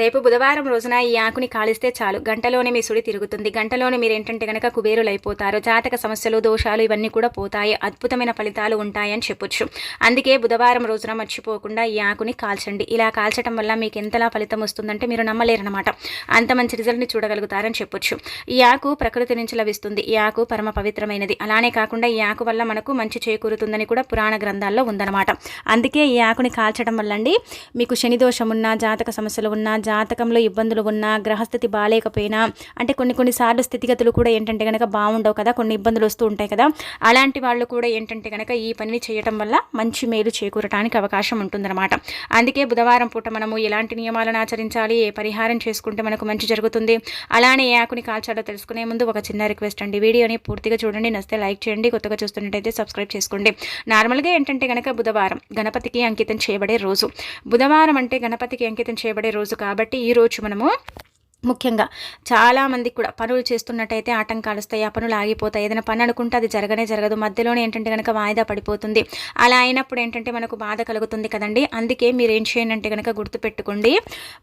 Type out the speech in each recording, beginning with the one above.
రేపు బుధవారం రోజున ఈ ఆకుని కాలిస్తే చాలు. గంటలోనే మీ సుడి తిరుగుతుంది. గంటలోనే మీరు ఏంటంటే కనుక కుబేరులు అయిపోతారు జాతక సమస్యలు దోషాలు ఇవన్నీ కూడా పోతాయి. అద్భుతమైన ఫలితాలు ఉంటాయని చెప్పొచ్చు. అందుకే బుధవారం రోజున మర్చిపోకుండా ఈ ఆకుని కాల్చండి. ఇలా కాల్చడం వల్ల మీకు ఎంతలా ఫలితం వస్తుందంటే మీరు నమ్మలేరనమాట అంత మంచి రిజల్ట్ని చూడగలుగుతారని చెప్పొచ్చు. ఈ ఆకు ప్రకృతి నుంచి లభిస్తుంది. ఈ ఆకు పరమ పవిత్రమైనది. అలానే కాకుండా ఈ ఆకు వల్ల మనకు మంచి చేకూరుతుందని కూడా పురాణ గ్రంథాల్లో ఉందన్నమాట. అందుకే ఈ ఆకుని కాల్చడం వల్ల అండి మీకు శని దోషం ఉన్నా జాతక సమస్యలు ఉన్నా జాతకంలో ఇబ్బందులు ఉన్నా గ్రహస్థితి బాగాలేకపోయినా అంటే కొన్ని కొన్నిసార్లు స్థితిగతులు కూడా ఏంటంటే కనుక బాగుండవు కదా కొన్ని ఇబ్బందులు వస్తూ ఉంటాయి కదా అలాంటి వాళ్ళు కూడా ఏంటంటే కనుక ఈ పనిని చేయటం వల్ల మంచి మేలు చేకూరటానికి అవకాశం ఉంటుందన్నమాట. అందుకే బుధవారం పూట మనము ఎలాంటి నియమాలను ఆచరించాలి ఏ పరిహారం చేసుకుంటే మనకు మంచి జరుగుతుంది అలానే ఏ ఆకుని కాల్చాలో తెలుసుకునే ముందు ఒక చిన్న రిక్వెస్ట్ అండి. వీడియోని పూర్తిగా చూడండి నస్తే లైక్ చేయండి కొత్తగా చూస్తున్నట్టయితే సబ్స్క్రైబ్ చేసుకోండి. నార్మల్గా ఏంటంటే కనుక బుధవారం గణపతికి అంకితం చేయబడే రోజు. బుధవారం అంటే గణపతికి అంకితం చేయబడే రోజు కాదు. కాబట్టి ఈ రోజు మనము ముఖ్యంగా చాలామందికి కూడా పనులు చేస్తున్నట్టయితే ఆటంకాలు వస్తాయి ఆ పనులు ఆగిపోతాయి. ఏదైనా పని అనుకుంటే అది జరగనే జరగదు. మధ్యలోనే ఏంటంటే కనుక వాయిదా పడిపోతుంది. అలా అయినప్పుడు ఏంటంటే మనకు బాధ కలుగుతుంది కదండి. అందుకే మీరు ఏం చేయండి కనుక గుర్తుపెట్టుకోండి.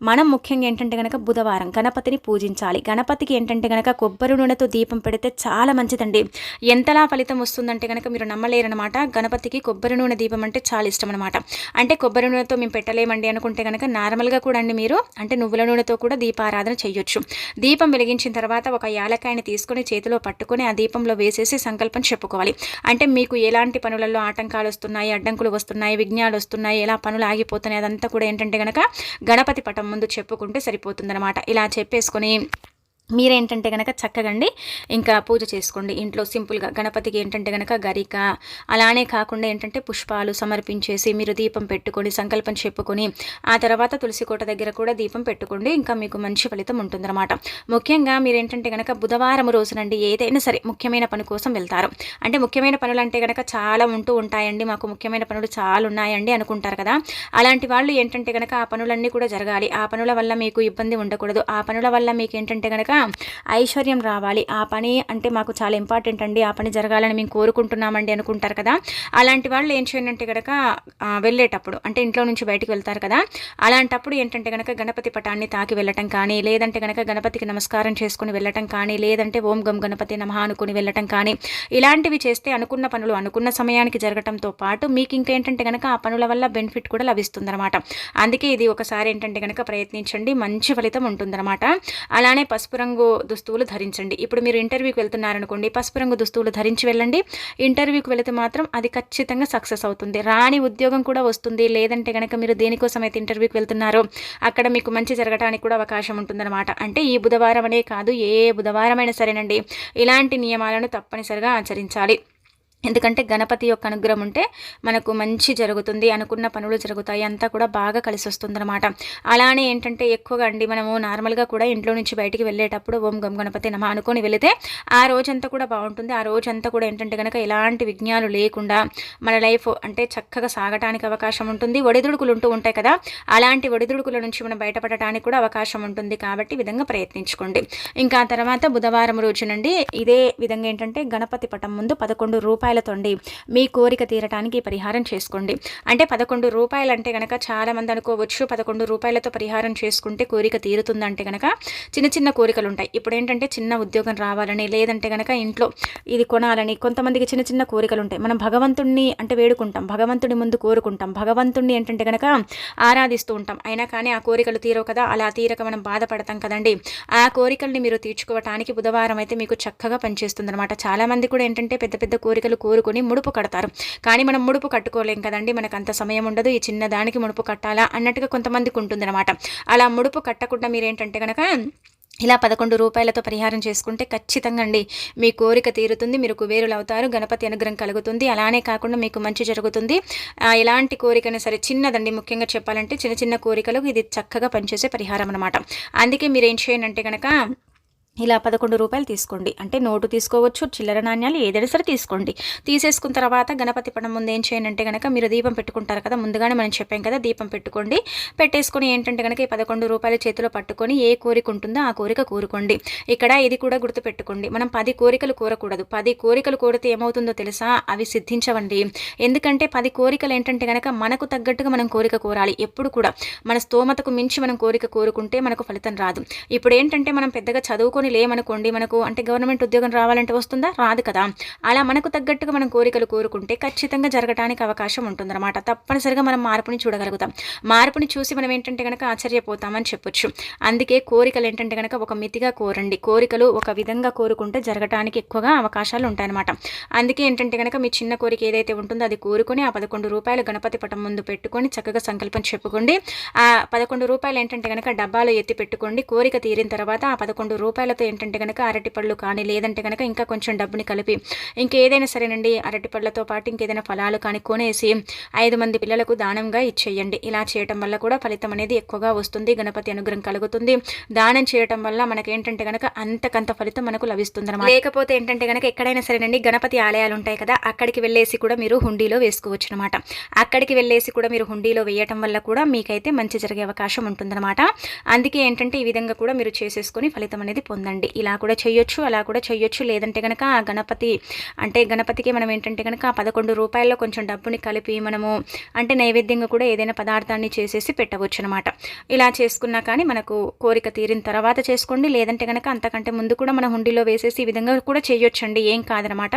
మనం ముఖ్యంగా ఏంటంటే కనుక బుధవారం గణపతిని పూజించాలి. గణపతికి ఏంటంటే కనుక కొబ్బరి నూనెతో దీపం పెడితే చాలా మంచిదండి. ఎంతలా ఫలితం వస్తుందంటే కనుక మీరు నమ్మలేరనమాట గణపతికి కొబ్బరి నూనె దీపం అంటే చాలా ఇష్టం అనమాట అంటే కొబ్బరి నూనెతో మేము పెట్టలేమండి అనుకుంటే కనుక నార్మల్గా కూడా అండి మీరు. అంటే నువ్వుల నూనెతో కూడా దీపారాధన చేయాలి చేయొచ్చు. దీపం వెలిగించిన తర్వాత ఒక యాలకాయని తీసుకొని చేతిలో పట్టుకొని ఆ దీపంలో వేసేసి సంకల్పం చెప్పుకోవాలి. అంటే మీకు ఎలాంటి పనులలో ఆటంకాలు వస్తున్నాయి అడ్డంకులు వస్తున్నాయి విఘ్నాలు వస్తున్నాయి ఎలా పనులు ఆగిపోతున్నాయి అదంతా కూడా ఏంటంటే కనుక గణపతి పటం ముందు చెప్పుకుంటే సరిపోతుందన్నమాట. ఇలా చెప్పేసుకొని మీరేంటంటే కనుక చక్కగండి ఇంకా పూజ చేసుకోండి. ఇంట్లో సింపుల్గా గణపతికి ఏంటంటే కనుక గరిక అలానే కాకుండా ఏంటంటే పుష్పాలు సమర్పించేసి మీరు దీపం పెట్టుకొని సంకల్పం చెప్పుకొని ఆ తర్వాత తులసి కోట దగ్గర కూడా దీపం పెట్టుకోండి. ఇంకా మీకు మంచి ఫలితం ఉంటుందన్నమాట. ముఖ్యంగా మీరు ఏంటంటే కనుక బుధవారం రోజునండి ఏదైనా సరే ముఖ్యమైన పని కోసం వెళ్తారు. అంటే ముఖ్యమైన పనులు అంటే కనుక చాలా ఉంటూ ఉంటాయండి. మాకు ముఖ్యమైన పనులు చాలా ఉన్నాయండి అనుకుంటారు కదా. అలాంటి వాళ్ళు ఏంటంటే కనుక ఆ పనులన్నీ కూడా జరగాలి. ఆ పనుల వల్ల మీకు ఇబ్బంది ఉండకూడదు. ఆ పనుల వల్ల మీకు ఏంటంటే కనుక ఐశ్వర్యం రావాలి. ఆ పని అంటే మాకు చాలా ఇంపార్టెంట్ అండి. ఆ పని జరగాలని మేము కోరుకుంటున్నామండి అనుకుంటారు కదా. అలాంటి వాళ్ళు ఏం చేయండి కనుక వెళ్ళేటప్పుడు అంటే ఇంట్లో నుంచి బయటికి వెళ్తారు కదా. అలాంటప్పుడు ఏంటంటే కనుక గణపతి పటాన్ని తాకి వెళ్ళటం కానీ లేదంటే కనుక గణపతికి నమస్కారం చేసుకుని వెళ్ళటం కానీ లేదంటే ఓం గం గణపతి నమ అనుకుని వెళ్ళటం కానీ ఇలాంటివి చేస్తే అనుకున్న పనులు అనుకున్న సమయానికి జరగటంతో పాటు మీకు ఇంకేంటంటే కనుక ఆ పనుల వల్ల బెనిఫిట్ కూడా లభిస్తుందన్నమాట. అందుకే ఇది ఒకసారి ఏంటంటే కనుక ప్రయత్నించండి. మంచి ఫలితం ఉంటుందన్నమాట. అలానే పసుపు రంగు రంగు దుస్తువులు ధరించండి. ఇప్పుడు మీరు ఇంటర్వ్యూకి వెళ్తున్నారనుకోండి పసుపు రంగు దుస్తువులు ధరించి వెళ్ళండి. ఇంటర్వ్యూకి వెళితే మాత్రం అది ఖచ్చితంగా సక్సెస్ అవుతుంది. రాని ఉద్యోగం కూడా వస్తుంది. లేదంటే కనుక మీరు దేనికోసం అయితే ఇంటర్వ్యూకి వెళ్తున్నారో అక్కడ మీకు మంచి జరగడానికి కూడా అవకాశం ఉంటుందన్నమాట. అంటే ఈ బుధవారం అనే కాదు ఏ బుధవారమైనా సరేనండి. ఇలాంటి నియమాలను తప్పనిసరిగా ఆచరించాలి. ఎందుకంటే గణపతి యొక్క అనుగ్రహం ఉంటే మనకు మంచి జరుగుతుంది అనుకున్న పనులు జరుగుతాయి అంతా కూడా బాగా కలిసి వస్తుందన్నమాట. అలానే ఏంటంటే ఎక్కువగా అండి మనము నార్మల్గా కూడా ఇంట్లో నుంచి బయటికి వెళ్ళేటప్పుడు ఓం గం గణపతి నమ అనుకొని వెళితే ఆ రోజంతా కూడా బాగుంటుంది. ఆ రోజంతా కూడా ఏంటంటే కనుక ఎలాంటి విఘ్నాలు లేకుండా మన లైఫ్ అంటే చక్కగా సాగటానికి అవకాశం ఉంటుంది. ఒడిదుడుకులు ఉంటూ ఉంటాయి కదా అలాంటి ఒడిదుడుకుల నుంచి మనం బయటపడటానికి కూడా అవకాశం ఉంటుంది. కాబట్టి విధంగా ప్రయత్నించుకోండి. ఇంకా తర్వాత బుధవారం రోజునండి ఇదే విధంగా ఏంటంటే గణపతి పటం ముందు పదకొండు రూపాయలు తొండి మీ కోరిక తీరటానికి పరిహారం చేసుకోండి. అంటే పదకొండు రూపాయలు అంటే కనుక చాలామంది అనుకోవచ్చు పదకొండు రూపాయలతో పరిహారం చేసుకుంటే కోరిక తీరుతుందంటే కనుక చిన్న చిన్న కోరికలు ఉంటాయి ఇప్పుడు ఏంటంటే చిన్న ఉద్యోగం రావాలని లేదంటే కనుక ఇంట్లో ఇది కొనాలని కొంతమందికి చిన్న చిన్న కోరికలు ఉంటాయి మనం భగవంతుణ్ణి అంటే వేడుకుంటాం భగవంతుడి ముందు కోరుకుంటాం భగవంతుణ్ణి ఏంటంటే కనుక ఆరాధిస్తూ ఉంటాం. అయినా కానీ ఆ కోరికలు తీరవు కదా అలా తీరక మనం బాధపడతాం కదండి. ఆ కోరికల్ని మీరు తీర్చుకోవటానికి బుధవారం అయితే మీకు చక్కగా పనిచేస్తుంది అనమాట చాలామంది కూడా ఏంటంటే పెద్ద పెద్ద కోరికలు కోరుకుని ముడుపు కడతారు. కానీ మనం ముడుపు కట్టుకోలేం కదండి మనకు అంత సమయం ఉండదు ఈ చిన్న దానికి ముడుపు కట్టాలా అన్నట్టుగా కొంతమందికి ఉంటుందన్నమాట. అలా ముడుపు కట్టకుండా మీరేంటంటే కనుక ఇలా పదకొండు రూపాయలతో పరిహారం చేసుకుంటే ఖచ్చితంగా అండి మీ కోరిక తీరుతుంది మీరు కుబేరులు అవుతారు గణపతి అనుగ్రహం కలుగుతుంది. అలానే కాకుండా మీకు మంచి జరుగుతుంది. ఎలాంటి కోరికైనా సరే చిన్నదండి ముఖ్యంగా చెప్పాలంటే చిన్న చిన్న కోరికలు ఇది చక్కగా పనిచేసే పరిహారం అనమాట అందుకే మీరు ఏం చేయండి అంటే కనుక ఇలా పదకొండు రూపాయలు తీసుకోండి. అంటే నోటు తీసుకోవచ్చు చిల్లర నాణ్యాలు ఏదైనా సరే తీసుకోండి. తీసేసుకున్న తర్వాత గణపతి పడం ముందు ఏం చేయండి కనుక మీరు దీపం పెట్టుకుంటారు కదా ముందుగానే మనం చెప్పాం కదా దీపం పెట్టుకోండి. పెట్టేసుకొని ఏంటంటే కనుక ఈ పదకొండు రూపాయల చేతిలో పట్టుకొని ఏ కోరిక ఉంటుందో ఆ కోరిక కోరుకోండి. ఇక్కడ ఇది కూడా గుర్తు పెట్టుకోండి మనం పది కోరికలు కోరకూడదు. పది కోరికలు కోరితే ఏమవుతుందో తెలుసా? అవి సిద్ధించవండి. ఎందుకంటే పది కోరికలు ఏంటంటే కనుక మనకు తగ్గట్టుగా మనం కోరిక కోరాలి. ఎప్పుడు కూడా మన స్తోమతకు మించి మనం కోరిక కోరుకుంటే మనకు ఫలితం రాదు. ఇప్పుడు ఏంటంటే మనం పెద్దగా కోరుకొని లేమనుకోండి మనకు అంటే గవర్నమెంట్ ఉద్యోగం రావాలంటే వస్తుందా? రాదు కదా. అలా మనకు తగ్గట్టుగా మనం కోరికలు కోరుకుంటే ఖచ్చితంగా జరగడానికి అవకాశం ఉంటుందన్నమాట. తప్పనిసరిగా మనం మార్పుని చూడగలుగుతాం. మార్పుని చూసి మనం ఏంటంటే కనుక ఆశ్చర్యపోతామని చెప్పొచ్చు. అందుకే కోరికలు ఏంటంటే కనుక ఒక మితిగా కోరండి. కోరికలు ఒక విధంగా కోరుకుంటే జరగటానికి ఎక్కువగా అవకాశాలు ఉంటాయన్నమాట. అందుకే ఏంటంటే కనుక మీ చిన్న కోరిక ఏదైతే ఉంటుందో అది కోరుకొని ఆ పదకొండు రూపాయలు గణపతి పటం ముందు పెట్టుకొని చక్కగా సంకల్పం చెప్పుకోండి. ఆ పదకొండు రూపాయలు ఏంటంటే కనుక డబ్బాలో ఎత్తి పెట్టుకోండి. కోరిక తీరిన తర్వాత ఆ పదకొండు రూపాయలతో ఏంటంటే కనుక అరటిపళ్ళు కానీ లేదంటే కనుక ఇంకా కొంచెం డబ్బుని కలిపి ఇంకేదైనా సరేనండి అరటిపళ్ళతో పాటు ఇంకేదైనా ఫలాలు కానీ కొనేసి ఐదు మంది పిల్లలకు దానంగా ఇచ్చేయండి. ఇలా చేయటం వల్ల కూడా ఫలితం అనేది ఎక్కువగా వస్తుంది గణపతి అనుగ్రహం కలుగుతుంది. దానం చేయటం వల్ల మనకేంటంటే కనుక అంతకంత ఫలితం మనకు లభిస్తుంది అనమాట లేకపోతే ఏంటంటే కనుక ఎక్కడైనా సరేనండి గణపతి ఆలయాలు ఉంటాయి కదా అక్కడికి వెళ్ళేసి కూడా మీరు హుండీలో వేసుకోవచ్చు అనమాట అక్కడికి వెళ్ళేసి కూడా మీరు హుండీలో వేయటం వల్ల కూడా మీకైతే మంచి జరిగే అవకాశం ఉంటుందన్నమాట. అందుకే ఏంటంటే ఈ విధంగా కూడా మీరు చేసేసుకొని ఫలితం అనేది ఉందండి. ఇలా కూడా చేయొచ్చు అలా కూడా చేయొచ్చు. లేదంటే కనుక గణపతి అంటే గణపతికి మనం ఏంటంటే కనుక పదకొండు రూపాయల్లో కొంచెం డబ్బుని కలిపి మనము అంటే నైవేద్యంగా కూడా ఏదైనా పదార్థాన్ని చేసేసి పెట్టవచ్చు అనమాట ఇలా చేసుకున్నా కానీ మనకు కోరిక తీరిన తర్వాత చేసుకోండి. లేదంటే కనుక అంతకంటే ముందు కూడా మన హుండీలో వేసేసి ఈ విధంగా కూడా చేయొచ్చండి. ఏం కాదనమాట.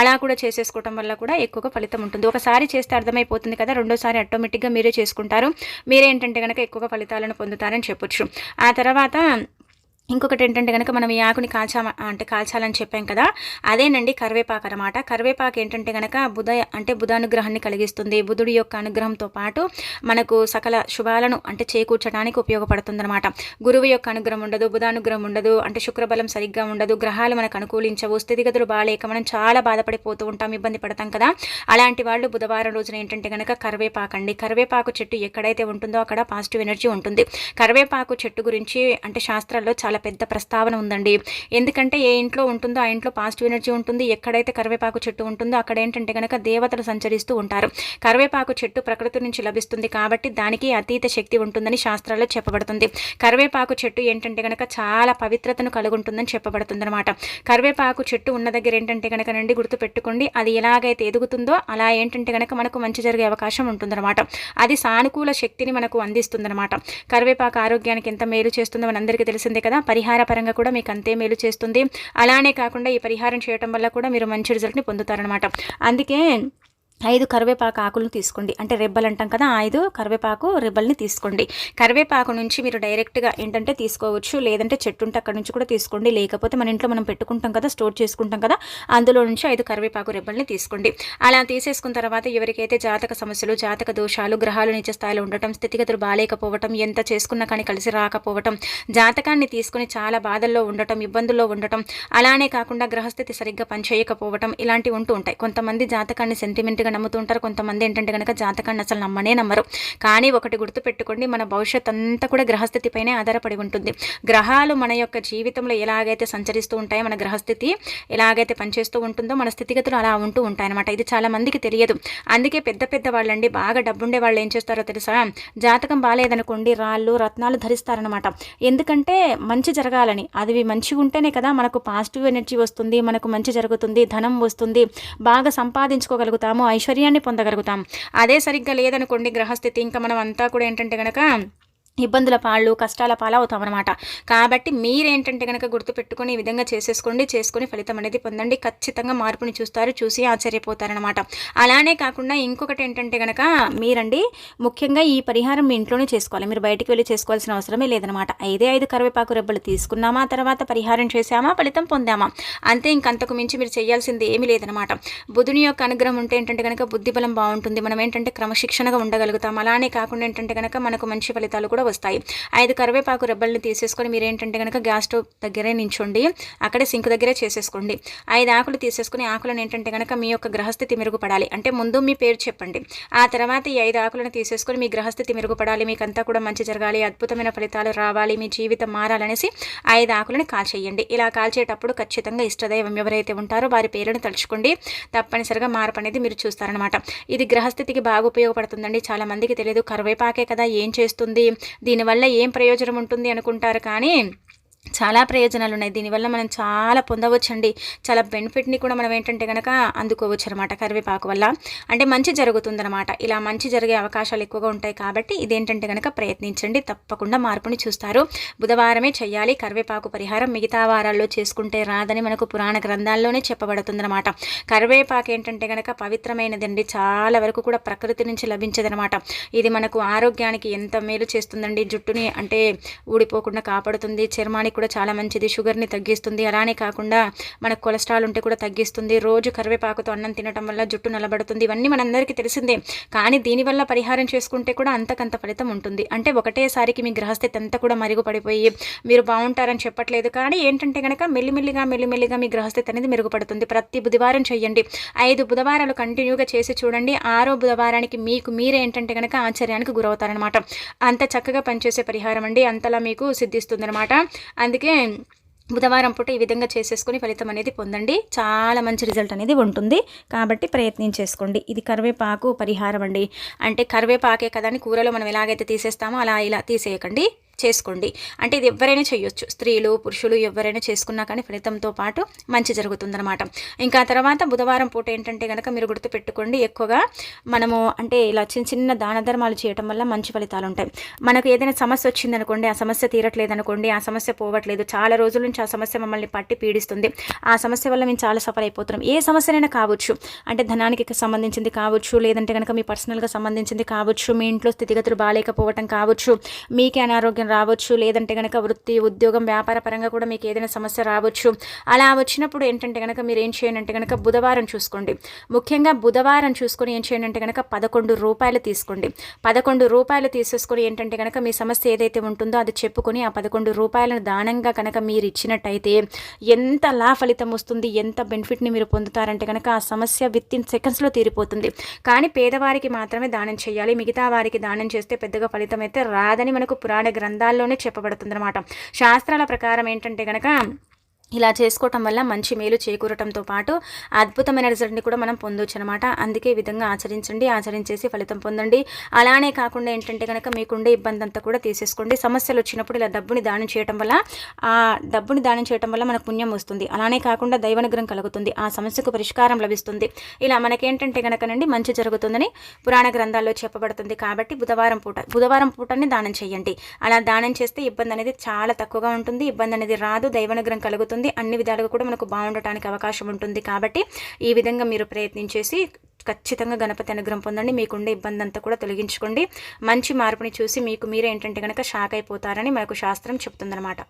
అలా కూడా చేసేసుకోవటం వల్ల కూడా ఎక్కువగా ఫలితం ఉంటుంది. ఒకసారి చేస్తే అర్థమైపోతుంది కదా రెండోసారి ఆటోమేటిక్గా మీరే చేసుకుంటారు. మీరేంటంటే కనుక ఎక్కువగా ఫలితాలను పొందుతారని చెప్పొచ్చు. ఆ తర్వాత ఇంకొకటి ఏంటంటే కనుక మనం ఈ ఆకుని కాల్చా అంటే కాల్చాలని చెప్పాం కదా అదేనండి కరివేపాకు అనమాట కరివేపాకు ఏంటంటే కనుక బుధ అంటే బుధానుగ్రహాన్ని కలిగిస్తుంది. బుధుడి యొక్క అనుగ్రహంతో పాటు మనకు సకల శుభాలను అంటే చేకూర్చడానికి ఉపయోగపడుతుంది అనమాట గురువు యొక్క అనుగ్రహం ఉండదు బుధానుగ్రహం ఉండదు అంటే శుక్రబలం సరిగ్గా ఉండదు గ్రహాలు మనకు అనుకూలించవు స్థితిగతులు బాగాలేక మనం చాలా బాధపడిపోతూ ఉంటాం ఇబ్బంది పడతాం కదా. అలాంటి వాళ్ళు బుధవారం రోజున ఏంటంటే కనుక కరివేపాకు అండి. కరివేపాకు చెట్టు ఎక్కడైతే ఉంటుందో అక్కడ పాజిటివ్ ఎనర్జీ ఉంటుంది. కరివేపాకు చెట్టు గురించి అంటే శాస్త్రాల్లో చాలా పెద్ద ప్రస్తావన ఉందండి. ఎందుకంటే ఏ ఇంట్లో ఉంటుందో ఆ ఇంట్లో పాజిటివ్ ఎనర్జీ ఉంటుంది. ఎక్కడైతే కరివేపాకు చెట్టు ఉంటుందో అక్కడ ఏంటంటే కనుక దేవతలు సంచరిస్తూ ఉంటారు. కరివేపాకు చెట్టు ప్రకృతి నుంచి లభిస్తుంది కాబట్టి దానికి అతీత శక్తి ఉంటుందని శాస్త్రాల్లో చెప్పబడుతుంది. కరివేపాకు చెట్టు ఏంటంటే కనుక చాలా పవిత్రతను కలుగుంటుందని చెప్పబడుతుంది అనమాట కరివేపాకు చెట్టు ఉన్న దగ్గర ఏంటంటే కనుక నండి గుర్తుపెట్టుకోండి. అది ఎలాగైతే ఎదుగుతుందో అలా ఏంటంటే కనుక మనకు మంచి జరిగే అవకాశం ఉంటుందన్నమాట. అది సానుకూల శక్తిని మనకు అందిస్తుందన్నమాట. కరివేపాకు ఆరోగ్యానికి ఎంత మేలు చేస్తుందో మనందరికీ తెలిసిందే కదా. పరిహార పరంగా కూడా మీకు అంతే మేలు చేస్తుంది. అలానే కాకుండా ఈ పరిహారం చేయటం వల్ల కూడా మీరు మంచి రిజల్ట్ని పొందుతారనమాట అందుకే ఐదు కరివేపాకు ఆకులను తీసుకోండి. అంటే రెబ్బలు అంటాం కదా ఐదు కరివేపాకు రెబ్బల్ని తీసుకోండి. కరివేపాకు నుంచి మీరు డైరెక్ట్గా ఏంటంటే తీసుకోవచ్చు లేదంటే చెట్టు ఉంటే అక్కడ నుంచి కూడా తీసుకోండి. లేకపోతే మన ఇంట్లో మనం పెట్టుకుంటాం కదా స్టోర్ చేసుకుంటాం కదా అందులో నుంచి ఐదు కరివేపాకు రెబ్బల్ని తీసుకోండి. అలా తీసేసుకున్న తర్వాత ఎవరికైతే జాతక సమస్యలు జాతక దోషాలు గ్రహాలు నిత్య స్థాయిలో ఉండటం స్థితిగతులు బాగాలేకపోవటం ఎంత చేసుకున్నా కానీ కలిసి రాకపోవటం జాతకాన్ని తీసుకుని చాలా బాధల్లో ఉండటం ఇబ్బందుల్లో ఉండటం అలానే కాకుండా గ్రహస్థితి సరిగ్గా పనిచేయకపోవటం ఇలాంటివి ఉంటూ ఉంటాయి. కొంతమంది జాతకాన్ని సెంటిమెంట్గా నమ్ముతుంటారు. కొంతమంది ఏంటంటే కనుక జాతకాన్ని అసలు నమ్మనే నమ్మరు. కానీ ఒకటి గుర్తుపెట్టుకోండి మన భవిష్యత్ అంతా కూడా గ్రహస్థితిపైనే ఆధారపడి ఉంటుంది. గ్రహాలు మన యొక్క జీవితంలో ఎలాగైతే సంచరిస్తూ ఉంటాయో మన గ్రహస్థితి ఎలాగైతే పనిచేస్తూ ఉంటుందో మన స్థితిగతులు అలా ఉంటూ ఉంటాయన్నమాట. ఇది చాలా మందికి తెలియదు. అందుకే పెద్ద పెద్ద వాళ్ళండి బాగా డబ్బుండే వాళ్ళు ఏం చేస్తారో తెలుసా? జాతకం బాగాలేదనుకోండి రాళ్ళు రత్నాలు ధరిస్తారనమాట ఎందుకంటే మంచి జరగాలని. అది మంచిగా ఉంటేనే కదా మనకు పాజిటివ్ ఎనర్జీ వస్తుంది మనకు మంచి జరుగుతుంది ధనం వస్తుంది. బాగా సంపాదించుకోగలుగుతాము ఐశ్వర్యాన్ని పొందగలుగుతాం. అదే సరిగ్గా లేదనుకోండి గ్రహస్థితి. ఇంకా మనం అంతా కూడా ఏంటంటే కనుక ఇబ్బందుల పాళ్ళు కష్టాల పాలవుతాం అనమాట కాబట్టి మీరేంటంటే కనుక గుర్తుపెట్టుకుని ఈ విధంగా చేసేసుకోండి చేసుకుని ఫలితం అనేది పొందండి. ఖచ్చితంగా మార్పుని చూస్తారు చూసి ఆశ్చర్యపోతారనమాట అలానే కాకుండా ఇంకొకటి ఏంటంటే కనుక మీరండి ముఖ్యంగా ఈ పరిహారం మీ ఇంట్లోనే చేసుకోవాలి. మీరు బయటికి వెళ్ళి చేసుకోవాల్సిన అవసరమే లేదనమాట ఐదే ఐదు కరివేపాకు రెబ్బలు తీసుకున్నామా తర్వాత పరిహారం చేసామా ఫలితం పొందామా? అంతే ఇంకంతకు మించి మీరు చేయాల్సింది ఏమీ లేదనమాట బుధుని యొక్క అనుగ్రహం ఉంటే ఏంటంటే కనుక బుద్ధి బలం బాగుంటుంది. మనం ఏంటంటే క్రమశిక్షణగా ఉండగలుగుతాం. అలానే కాకుండా ఏంటంటే కనుక మనకు మంచి ఫలితాలు కూడా కూడా వస్తాయి. ఐదు కరివేపాకు రెబ్బల్ని తీసేసుకొని మీరు ఏంటంటే కనుక గ్యాస్ స్టవ్ దగ్గరే నించోండి. అక్కడే సింక్ దగ్గరే చేసేసుకోండి. ఐదు ఆకులు తీసేసుకుని ఆకులను ఏంటంటే కనుక మీ యొక్క గ్రహస్థితి మెరుగుపడాలి. అంటే ముందు మీ పేరు చెప్పండి. ఆ తర్వాత ఈ ఐదు ఆకులను తీసేసుకొని మీ గ్రహస్థితి మెరుగుపడాలి. మీకంతా కూడా మంచి జరగాలి. అద్భుతమైన ఫలితాలు రావాలి. మీ జీవితం మారాలనేసి ఐదు ఆకులను కాల్చేయండి. ఇలా కాల్చేటప్పుడు ఖచ్చితంగా ఇష్టదైవం ఎవరైతే ఉంటారో వారి పేరును తలుచుకోండి. తప్పనిసరిగా మార్పు అనేది మీరు చూస్తారనమాట ఇది గ్రహస్థితికి బాగా ఉపయోగపడుతుందండి. చాలా మందికి తెలియదు కరివేపాకే కదా. ఏం చేస్తుంది? దీనివల్ల ఏం ప్రయోజనం ఉంటుంది అనుకుంటారు కానీ చాలా ప్రయోజనాలు ఉన్నాయి దీనివల్ల మనం చాలా పొందవచ్చండి. చాలా బెనిఫిట్ని కూడా మనం ఏంటంటే కనుక అందుకోవచ్చు అనమాట కరివేపాకు వల్ల. అంటే మంచి జరుగుతుందనమాట ఇలా మంచి జరిగే అవకాశాలు ఎక్కువగా ఉంటాయి కాబట్టి ఇదేంటంటే కనుక ప్రయత్నించండి. తప్పకుండా మార్పుని చూస్తారు. బుధవారమే చేయాలి కరివేపాకు పరిహారం మిగతా వారాల్లో చేసుకుంటే రాదని మనకు పురాణ గ్రంథాల్లోనే చెప్పబడుతుందనమాట కరివేపాకు ఏంటంటే కనుక పవిత్రమైనదండి. చాలా వరకు కూడా ప్రకృతి నుంచి లభించదనమాట ఇది మనకు ఆరోగ్యానికి ఎంత మేలు చేస్తుందండి. జుట్టుని అంటే ఊడిపోకుండా కాపాడుతుంది. చర్మానికి కూడా చాలా మంచిది. షుగర్ని తగ్గిస్తుంది. అలానే కాకుండా మనకు కొలెస్ట్రాల్ ఉంటే కూడా తగ్గిస్తుంది. రోజు కరివేపాకుతో అన్నం తినడం వల్ల జుట్టు నలబడుతుంది. ఇవన్నీ మనందరికీ తెలిసిందే. కానీ దీనివల్ల పరిహారం చేసుకుంటే కూడా అంతకంత ఫలితం ఉంటుంది. అంటే ఒకటేసారికి మీ గ్రహస్థితి అంతా కూడా మరుగుపడిపోయి మీరు బాగుంటారని చెప్పట్లేదు. కానీ ఏంటంటే కనుక మెల్లిమెల్లిగా మెల్లిమెల్లిగా మీ గ్రహస్థితి అనేది మెరుగుపడుతుంది. ప్రతి బుధవారం చేయండి ఐదు బుధవారాలు కంటిన్యూగా చేసి చూడండి. ఆరో బుధవారానికి మీకు మీరే ఏంటంటే కనుక ఆశ్చర్యానికి గురవుతారనమాట అంత చక్కగా పనిచేసే పరిహారం అండి. అంతలా మీకు సిద్ధిస్తుందనమాట అందుకే బుధవారం పూట ఈ విధంగా చేసేసుకొని ఫలితం అనేది పొందండి. చాలా మంచి రిజల్ట్ అనేది ఉంటుంది. కాబట్టి ప్రయత్నించేసుకోండి ఇది కరివేపాకు పరిహారం అండి. అంటే కరివేపాకే కదా అని కూరలో మనం ఎలాగైతే తీసేస్తామో అలా ఇలా తీసేయకండి. చేసుకోండి. అంటే ఇది ఎవరైనా చేయొచ్చు. స్త్రీలు పురుషులు ఎవరైనా చేసుకున్నా కానీ ఫలితంతో పాటు మంచి జరుగుతుందనమాట ఇంకా తర్వాత బుధవారం పూట ఏంటంటే కనుక మీరు గుర్తుపెట్టుకోండి ఎక్కువగా మనము అంటే ఇలా చిన్న చిన్న దాన ధర్మాలు చేయటం వల్ల మంచి ఫలితాలు ఉంటాయి. మనకు ఏదైనా సమస్య వచ్చిందనుకోండి ఆ సమస్య తీరట్లేదు అనుకోండి ఆ సమస్య పోవట్లేదు చాలా రోజుల నుంచి ఆ సమస్య మమ్మల్ని పట్టి పీడిస్తుంది. ఆ సమస్య వల్ల మేము చాలా సఫర్ అయిపోతున్నాం. ఏ సమస్యనైనా కావచ్చు. అంటే ధనానికి సంబంధించింది కావచ్చు లేదంటే కనుక మీ పర్సనల్గా సంబంధించింది కావచ్చు మీ ఇంట్లో స్థితిగతులు బాగాలేకపోవటం కావచ్చు మీకే అనారోగ్యం రావచ్చు లేదంటే కనుక వృత్తి ఉద్యోగం వ్యాపార పరంగా కూడా మీకు ఏదైనా సమస్య రావచ్చు. అలా వచ్చినప్పుడు ఏంటంటే కనుక మీరు ఏం చేయండి అంటే కనుక బుధవారం చూసుకోండి. ముఖ్యంగా బుధవారం చూసుకొని ఏం చేయండి అంటే కనుక పదకొండు రూపాయలు తీసుకోండి. పదకొండు రూపాయలు తీసేసుకొని ఏంటంటే కనుక మీ సమస్య ఏదైతే ఉంటుందో అది చెప్పుకొని ఆ పదకొండు రూపాయలను దానంగా కనుక మీరు ఇచ్చినట్టయితే ఎంత లా ఫలితం వస్తుంది ఎంత బెనిఫిట్ని మీరు పొందుతారంటే కనుక ఆ సమస్య విత్ ఇన్ సెకండ్స్లో తీరిపోతుంది. కానీ పేదవారికి మాత్రమే దానం చేయాలి. మిగతా వారికి దానం చేస్తే పెద్దగా ఫలితం అయితే రాదని మనకు పురాణ గ్రంథాల్లోనే చెప్పబడుతుంది అనమాట శాస్త్రాల ప్రకారం ఏంటంటే కనుక ఇలా చేసుకోవటం వల్ల మంచి మేలు చేకూరటంతో పాటు అద్భుతమైన రిజల్ట్ని కూడా మనం పొందొచ్చు అనమాట అందుకే ఈ విధంగా ఆచరించండి ఆచరించేసి ఫలితం పొందండి. అలానే కాకుండా ఏంటంటే కనుక మీకుండే ఇబ్బంది అంతా కూడా తీసేసుకోండి. సమస్యలు వచ్చినప్పుడు ఇలా డబ్బుని దానం చేయటం వల్ల ఆ డబ్బుని దానం చేయటం వల్ల మనకు పుణ్యం వస్తుంది. అలానే కాకుండా దైవనుగ్రహం కలుగుతుంది. ఆ సమస్యకు పరిష్కారం లభిస్తుంది. ఇలా మనకేంటంటే కనుకనండి మంచి జరుగుతుందని పురాణ గ్రంథాల్లో చెప్పబడుతుంది కాబట్టి బుధవారం పూట బుధవారం పూటని దానం చేయండి. అలా దానం చేస్తే ఇబ్బంది అనేది చాలా తక్కువగా ఉంటుంది. ఇబ్బంది అనేది రాదు. దైవనుగ్రహం కలుగుతుంది. ఉంటుంది. అన్ని విధాలుగా కూడా మనకు బాగుండటానికి అవకాశం ఉంటుంది. కాబట్టి ఈ విధంగా మీరు ప్రయత్నించేసి ఖచ్చితంగా గణపతి అనుగ్రహం పొందండి. మీకుండే ఇబ్బంది అంతా కూడా తొలగించుకోండి. మంచి మార్పుని చూసి మీకు మీరే ఏంటంటే కనుక షాక్ అయిపోతారని మనకు శాస్త్రం చెప్తుందన్నమాట.